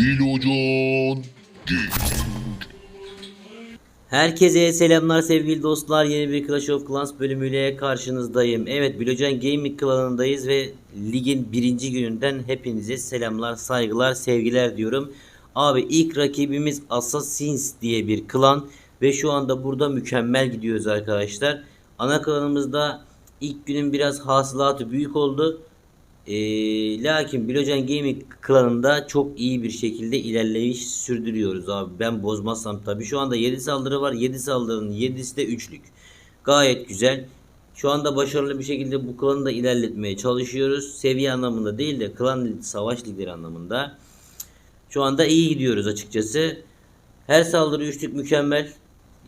Bilocan Gaming. Herkese selamlar sevgili dostlar. Yeni bir Clash of Clans bölümüyle karşınızdayım. Evet Bilocan Gaming klanındayız ve ligin birinci gününden hepinize selamlar, saygılar, sevgiler diyorum. Abi ilk rakibimiz Assassins diye bir klan ve şu anda burada mükemmel gidiyoruz arkadaşlar. Ana klanımızda ilk günün biraz hasılatı büyük oldu. Ee, lakin Bilocan Gaming klanında çok iyi bir şekilde ilerleyiş sürdürüyoruz abi. Ben bozmazsam tabii. Şu anda 7 saldırı var. 7 saldırının 7'si de üçlük. Gayet güzel. Şu anda başarılı bir şekilde bu klanı da ilerletmeye çalışıyoruz. Seviye anlamında değil de klan savaş ligleri anlamında. Şu anda iyi gidiyoruz açıkçası. Her saldırı üçlük mükemmel.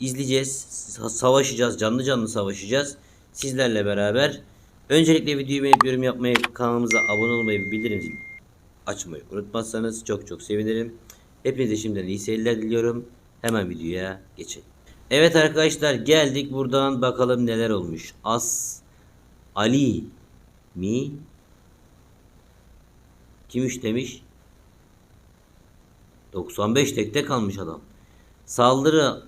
İzleyeceğiz. sa- Savaşacağız. Canlı canlı savaşacağız. Sizlerle beraber. Öncelikle videoyu beğenip yorum yapmayı, kanalımıza abone olmayı ve bildirim açmayı unutmazsanız çok çok sevinirim. Hepinize şimdiden iyi seyirler diliyorum. Hemen videoya geçelim. Evet arkadaşlar geldik buradan bakalım neler olmuş. As Ali mi? Kimmiş demiş? 95 tekte kalmış adam. Saldırı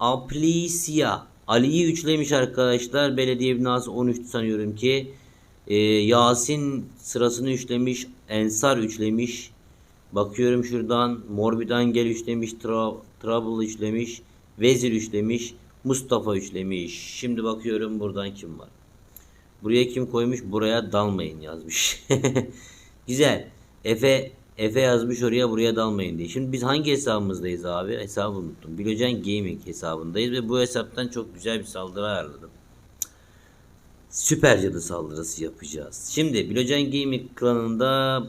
Aplicia Ali'yi üçlemiş arkadaşlar. Belediye binası 13'tü sanıyorum ki. Ee, Yasin sırasını üçlemiş. Ensar üçlemiş. Bakıyorum şuradan. Morbidan gel üçlemiş. Tra Trouble üçlemiş. Vezir üçlemiş. Mustafa üçlemiş. Şimdi bakıyorum buradan kim var. Buraya kim koymuş? Buraya dalmayın yazmış. Güzel. Efe Efe yazmış oraya buraya dalmayın diye. Şimdi biz hangi hesabımızdayız abi? Hesabı unuttum. Bilocan Gaming hesabındayız ve bu hesaptan çok güzel bir saldırı ayarladım. Süper cadı saldırısı yapacağız. Şimdi Bilocan Gaming klanında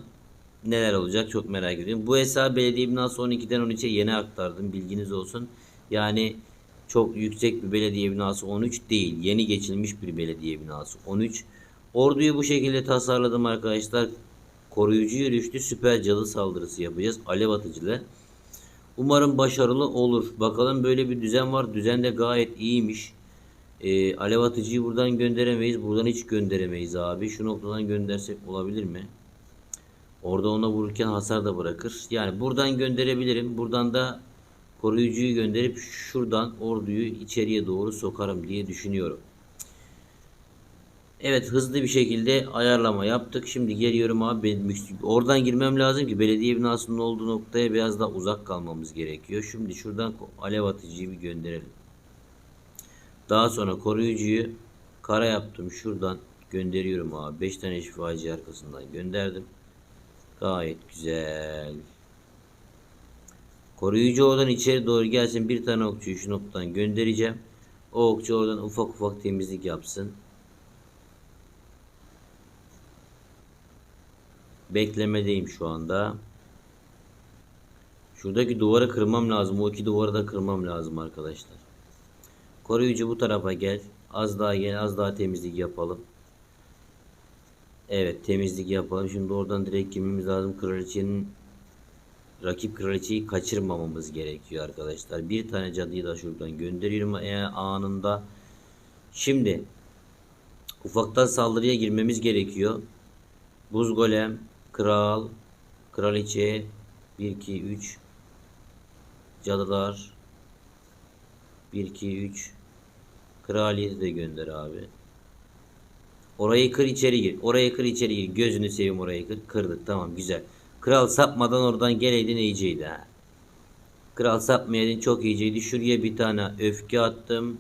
neler olacak çok merak ediyorum. Bu hesabı belediye binası 12'den 13'e yeni aktardım. Bilginiz olsun. Yani çok yüksek bir belediye binası 13 değil. Yeni geçilmiş bir belediye binası 13. Orduyu bu şekilde tasarladım arkadaşlar. Koruyucu yürüyüşlü süper cadı saldırısı yapacağız. Alev atıcılı. Umarım başarılı olur. Bakalım böyle bir düzen var. Düzen de gayet iyiymiş. Ee, alev atıcıyı buradan gönderemeyiz. Buradan hiç gönderemeyiz abi. Şu noktadan göndersek olabilir mi? Orada ona vururken hasar da bırakır. Yani buradan gönderebilirim. Buradan da koruyucuyu gönderip şuradan orduyu içeriye doğru sokarım diye düşünüyorum. Evet hızlı bir şekilde ayarlama yaptık. Şimdi geliyorum abi. Benim, oradan girmem lazım ki belediye binasının olduğu noktaya biraz daha uzak kalmamız gerekiyor. Şimdi şuradan alev atıcıyı bir gönderelim. Daha sonra koruyucuyu kara yaptım. Şuradan gönderiyorum abi. 5 tane şifacı arkasından gönderdim. Gayet güzel. Koruyucu oradan içeri doğru gelsin. Bir tane okçuyu şu noktadan göndereceğim. O okçu oradan ufak ufak temizlik yapsın. Beklemedeyim şu anda. Şuradaki duvarı kırmam lazım. O iki duvarı da kırmam lazım arkadaşlar. Koruyucu bu tarafa gel. Az daha gel. Az daha temizlik yapalım. Evet temizlik yapalım. Şimdi oradan direkt girmemiz lazım. Kraliçenin rakip kraliçeyi kaçırmamamız gerekiyor arkadaşlar. Bir tane cadıyı da şuradan gönderiyorum eğer anında. Şimdi ufaktan saldırıya girmemiz gerekiyor. Buz golem, kral, kraliçe, 1 2 3 cadılar 1 2 3 kraliyeti de gönder abi. Orayı kır içeri gir. Orayı kır içeri gir. Gözünü seveyim orayı kır. Kırdık tamam güzel. Kral sapmadan oradan geleydin iyiceydi ha. Kral sapmayaydın çok iyiceydi. Şuraya bir tane öfke attım.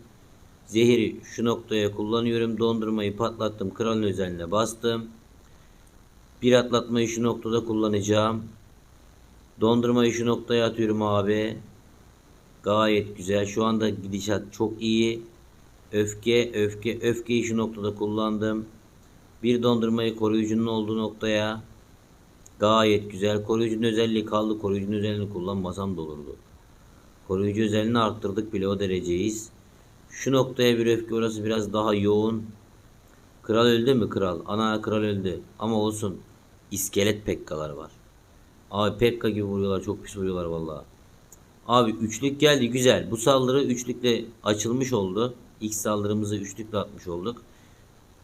Zehiri şu noktaya kullanıyorum. Dondurmayı patlattım. Kralın özeline bastım. Bir atlatmayı şu noktada kullanacağım. Dondurmayı şu noktaya atıyorum abi. Gayet güzel. Şu anda gidişat çok iyi. Öfke, öfke, öfkeyi şu noktada kullandım. Bir dondurmayı koruyucunun olduğu noktaya. Gayet güzel. Koruyucunun özelliği kaldı. Koruyucunun özelliğini kullanmasam da olurdu. Koruyucu özelliğini arttırdık bile o dereceyiz. Şu noktaya bir öfke orası biraz daha yoğun. Kral öldü mü kral? Ana kral öldü. Ama olsun. İskelet pekkalar var. Abi pekka gibi vuruyorlar. Çok pis vuruyorlar vallahi. Abi üçlük geldi güzel. Bu saldırı üçlükle açılmış oldu. İlk saldırımızı üçlükle atmış olduk.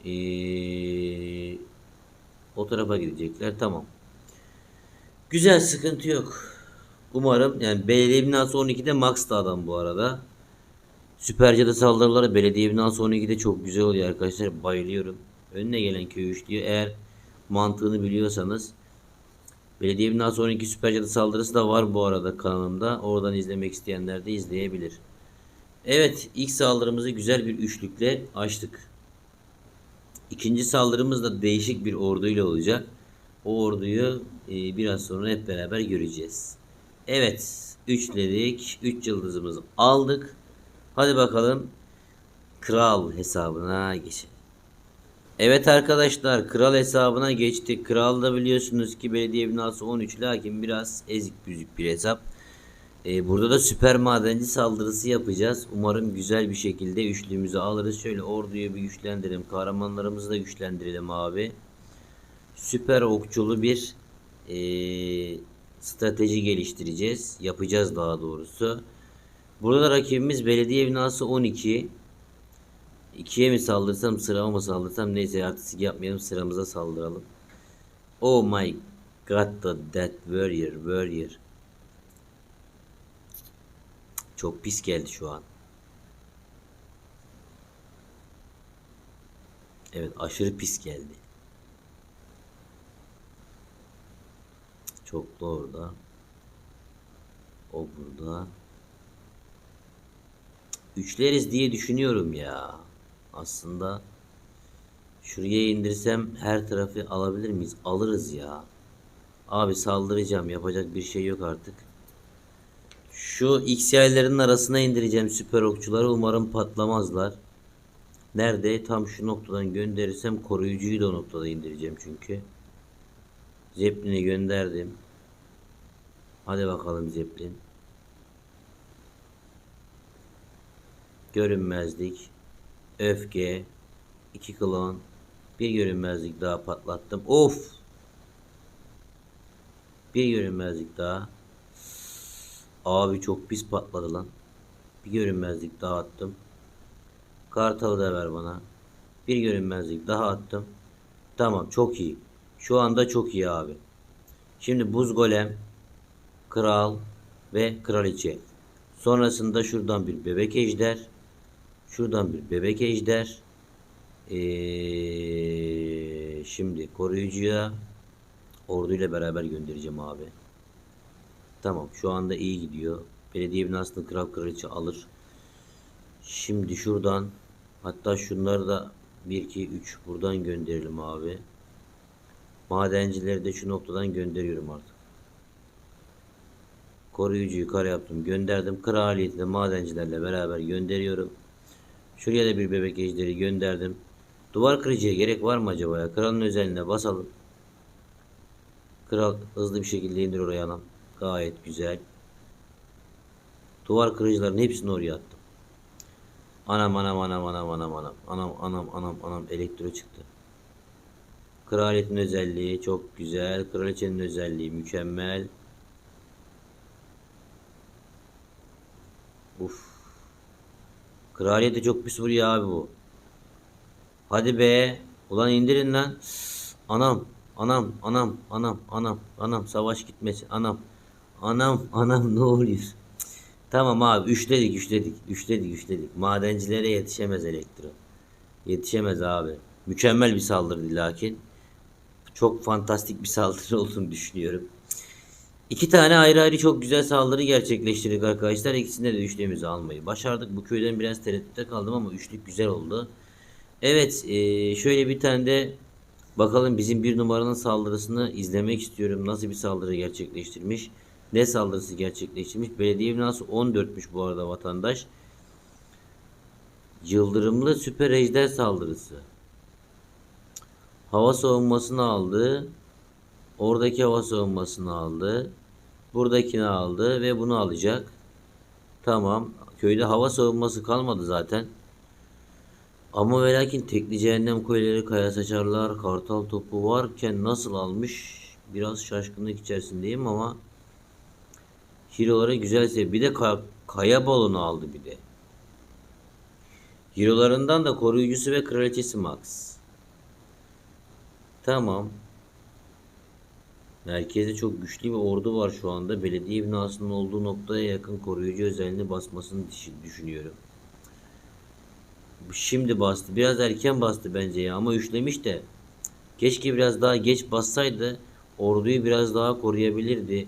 Ee, o tarafa gidecekler. Tamam. Güzel sıkıntı yok. Umarım yani belediye binası 12'de Max da adam bu arada. Süper cadı saldırıları belediye binası 12'de çok güzel oluyor arkadaşlar. Bayılıyorum. Önüne gelen köy diyor. Eğer mantığını biliyorsanız Belediye binası 12 süper cadı saldırısı da var bu arada kanalımda. Oradan izlemek isteyenler de izleyebilir. Evet ilk saldırımızı güzel bir üçlükle açtık. İkinci saldırımız da değişik bir orduyla olacak. O orduyu e, biraz sonra hep beraber göreceğiz. Evet üçledik. 3 yıldızımızı aldık. Hadi bakalım kral hesabına geçelim. Evet arkadaşlar kral hesabına geçtik. Kral da biliyorsunuz ki belediye binası 13 lakin biraz ezik büzük bir hesap. Ee, burada da süper madenci saldırısı yapacağız. Umarım güzel bir şekilde üçlüğümüzü alırız. Şöyle orduyu bir güçlendirelim. Kahramanlarımızı da güçlendirelim abi. Süper okçulu bir ee, strateji geliştireceğiz. Yapacağız daha doğrusu. Burada da rakibimiz belediye binası 12. İkiye mi saldırsam sırama mı saldırsam neyse artistik yapmayalım sıramıza saldıralım. Oh my god the dead warrior warrior. Çok pis geldi şu an. Evet aşırı pis geldi. Çok da orada. O burada. Üçleriz diye düşünüyorum ya. Aslında şuraya indirsem her tarafı alabilir miyiz? Alırız ya. Abi saldıracağım. Yapacak bir şey yok artık. Şu XY'lerin arasına indireceğim süper okçuları. Umarım patlamazlar. Nerede? Tam şu noktadan gönderirsem koruyucuyu da o noktada indireceğim çünkü. Zeppelin'i gönderdim. Hadi bakalım Zeppelin. Görünmezlik. Öfke. iki klon. Bir görünmezlik daha patlattım. Of. Bir görünmezlik daha. Abi çok pis patladı lan. Bir görünmezlik daha attım. Kartalı da ver bana. Bir görünmezlik daha attım. Tamam çok iyi. Şu anda çok iyi abi. Şimdi buz golem, kral ve kraliçe. Sonrasında şuradan bir bebek ejder. Şuradan bir bebek ejder. Ee, şimdi koruyucuya orduyla beraber göndereceğim abi. Tamam şu anda iyi gidiyor. Belediye binasını kral kraliçe alır. Şimdi şuradan hatta şunları da 1 2 3 buradan gönderelim abi. Madencileri de şu noktadan gönderiyorum artık. Koruyucuyu kare yaptım. Gönderdim. Kraliyeti de madencilerle beraber gönderiyorum. Şuraya da bir bebek ejderi gönderdim. Duvar kırıcıya gerek var mı acaba ya? Kralın özeline basalım. Kral hızlı bir şekilde indir oraya anam. Gayet güzel. Duvar kırıcıların hepsini oraya attım. Anam anam anam anam anam anam. Anam anam anam anam elektro çıktı. Kraliyetin özelliği çok güzel. Kraliçenin özelliği mükemmel. Uf. Kraliyete çok pis vuruyor abi bu. Hadi be. Ulan indirin lan. Anam. Anam. Anam. Anam. Anam. Anam. Savaş gitmesin. Anam. Anam. Anam ne oluyor? Tamam abi. Üçledik. Üçledik. Üçledik. Üçledik. Madencilere yetişemez elektro. Yetişemez abi. Mükemmel bir saldırıydı lakin. Çok fantastik bir saldırı olduğunu düşünüyorum. İki tane ayrı ayrı çok güzel saldırı gerçekleştirdik arkadaşlar. İkisinde de üçlüğümüzü almayı başardık. Bu köyden biraz tereddütte kaldım ama üçlük güzel oldu. Evet e, şöyle bir tane de bakalım bizim bir numaranın saldırısını izlemek istiyorum. Nasıl bir saldırı gerçekleştirmiş. Ne saldırısı gerçekleştirmiş. Belediye binası 14'müş bu arada vatandaş. Yıldırımlı süper ejder saldırısı. Hava savunmasını aldı. Oradaki hava savunmasını aldı. Buradakini aldı ve bunu alacak. Tamam. Köyde hava savunması kalmadı zaten. Ama ve lakin tekli cehennem kuleleri, kaya saçarlar, kartal topu varken nasıl almış? Biraz şaşkınlık içerisindeyim ama Hero'lara güzel sev. Bir de ka- kaya balonu aldı bir de. Hero'larından da koruyucusu ve kraliçesi Max. Tamam. Merkezde çok güçlü bir ordu var şu anda. Belediye binasının olduğu noktaya yakın koruyucu özelliğini basmasını düşün- düşünüyorum. Şimdi bastı. Biraz erken bastı bence ya ama üçlemiş de. Keşke biraz daha geç bassaydı orduyu biraz daha koruyabilirdi.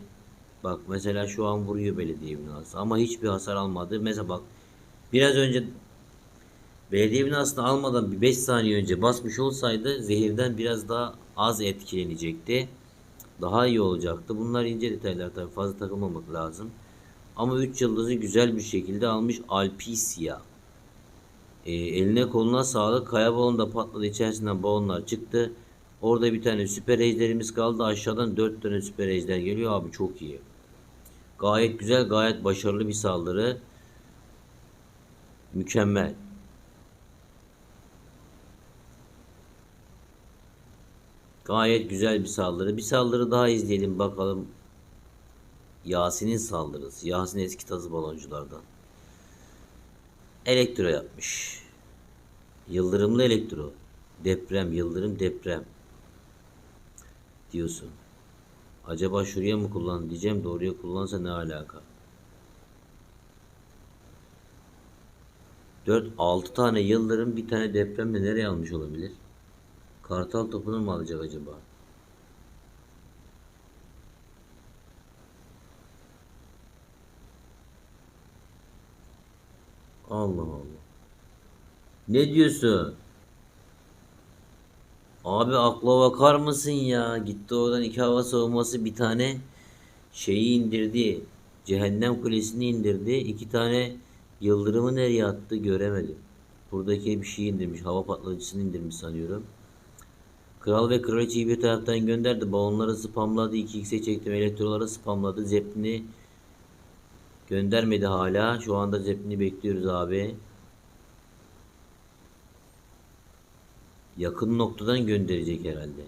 Bak mesela şu an vuruyor belediye binası ama hiçbir hasar almadı. Mesela bak biraz önce belediye binasını almadan bir 5 saniye önce basmış olsaydı zehirden biraz daha az etkilenecekti. Daha iyi olacaktı. Bunlar ince detaylar tabii fazla takılmamak lazım. Ama 3 yıldızı güzel bir şekilde almış Alpisia. E, eline koluna sağlık. Kaya balonu da patladı. İçerisinden balonlar çıktı. Orada bir tane süper ejderimiz kaldı. Aşağıdan 4 tane süper ejder geliyor. Abi çok iyi. Gayet güzel, gayet başarılı bir saldırı. Mükemmel. Gayet güzel bir saldırı. Bir saldırı daha izleyelim bakalım. Yasin'in saldırısı. Yasin eski tazı balonculardan. Elektro yapmış. Yıldırımlı elektro. Deprem, yıldırım, deprem. Diyorsun. Acaba şuraya mı kullan diyeceğim de oraya kullansa ne alaka? 4 6 tane yıldırım bir tane depremle nereye almış olabilir? Kartal topunu mu alacak acaba? Allah Allah. Ne diyorsun? Abi akla bakar mısın ya? Gitti oradan iki hava savunması bir tane şeyi indirdi. Cehennem kulesini indirdi. İki tane yıldırımı nereye attı göremedim. Buradaki bir şey indirmiş. Hava patlayıcısını indirmiş sanıyorum. Kral ve kraliçeyi bir taraftan gönderdi. Balonları spamladı. 2x'e çektim. Elektroları spamladı. Zeplini göndermedi hala. Şu anda Zeppelin'i bekliyoruz abi. Yakın noktadan gönderecek herhalde.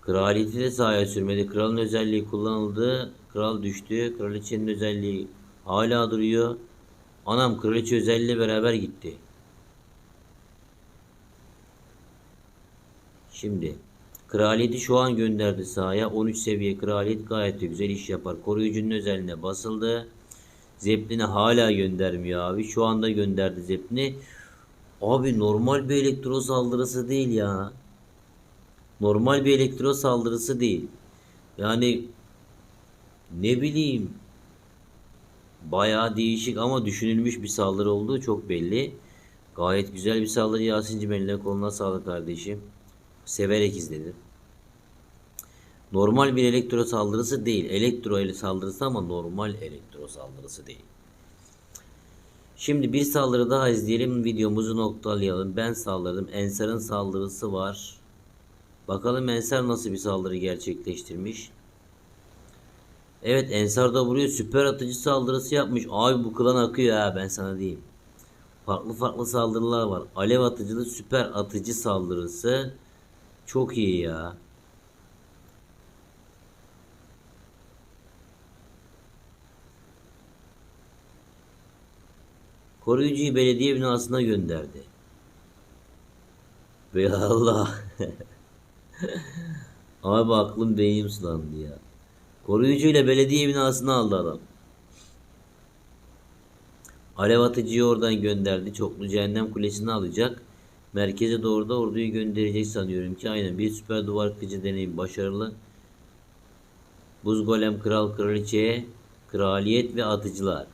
Kraliyeti de sahaya sürmedi. Kralın özelliği kullanıldı. Kral düştü. Kraliçenin özelliği hala duruyor. Anam kraliçe özelliğiyle beraber gitti. Şimdi kraliyeti şu an gönderdi sahaya. 13 seviye kraliyet gayet de güzel iş yapar. Koruyucunun özelliğine basıldı. Zeppelin'i hala göndermiyor abi. Şu anda gönderdi Zeppelin'i. Abi normal bir elektro saldırısı değil ya. Normal bir elektro saldırısı değil. Yani ne bileyim bayağı değişik ama düşünülmüş bir saldırı olduğu çok belli. Gayet güzel bir saldırı Yasin'cim eline koluna sağlık kardeşim. Severek izledim. Normal bir elektro saldırısı değil. Elektro ele saldırısı ama normal elektro saldırısı değil. Şimdi bir saldırı daha izleyelim. Videomuzu noktalayalım. Ben saldırdım. Ensar'ın saldırısı var. Bakalım Ensar nasıl bir saldırı gerçekleştirmiş. Evet Ensar da vuruyor. Süper atıcı saldırısı yapmış. Abi bu klan akıyor ha ben sana diyeyim. Farklı farklı saldırılar var. Alev atıcılı süper atıcı saldırısı. Çok iyi ya. Koruyucuyu belediye binasına gönderdi. Ve Allah. Abi aklım beynim sulandı ya. Koruyucuyla belediye binasına aldı adam. Alev atıcıyı oradan gönderdi. Çoklu cehennem kulesini alacak. Merkeze doğru da orduyu gönderecek sanıyorum ki aynen bir süper duvar kıcı deneyim başarılı. Buz golem kral kraliçeye kraliyet ve atıcılar.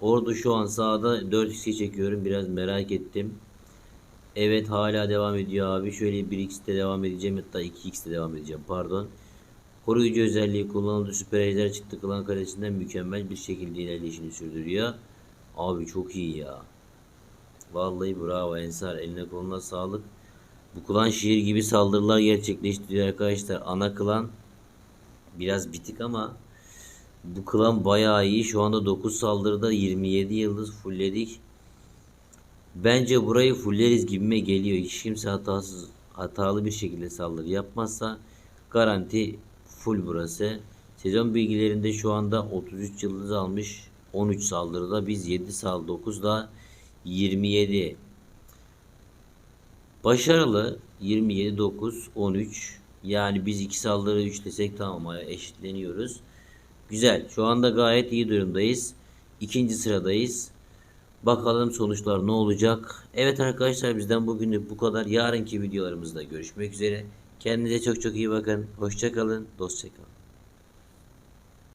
Ordu şu an sağda 4 kişi çekiyorum biraz merak ettim. Evet hala devam ediyor abi. Şöyle 1x'te devam edeceğim hatta 2x'te devam edeceğim pardon. Koruyucu özelliği kullanıldı. Süper ejder çıktı klan kalesinden mükemmel bir şekilde ilerleyişini sürdürüyor. Abi çok iyi ya. Vallahi bravo Ensar eline koluna sağlık. Bu klan şiir gibi saldırılar gerçekleştiriyor arkadaşlar. Ana klan biraz bitik ama bu klan bayağı iyi. Şu anda 9 saldırıda 27 yıldız fullledik. Bence burayı fulleriz gibime geliyor. Hiç kimse hatasız hatalı bir şekilde saldırı yapmazsa garanti full burası. Sezon bilgilerinde şu anda 33 yıldız almış. 13 saldırıda biz 7 sal 9 da 27. Başarılı 27 9 13 Yani biz iki saldırı 3 desek tamam eşitleniyoruz. Güzel. Şu anda gayet iyi durumdayız. İkinci sıradayız. Bakalım sonuçlar ne olacak. Evet arkadaşlar bizden bugünlük bu kadar. Yarınki videolarımızda görüşmek üzere. Kendinize çok çok iyi bakın. Hoşçakalın. Dostça kalın.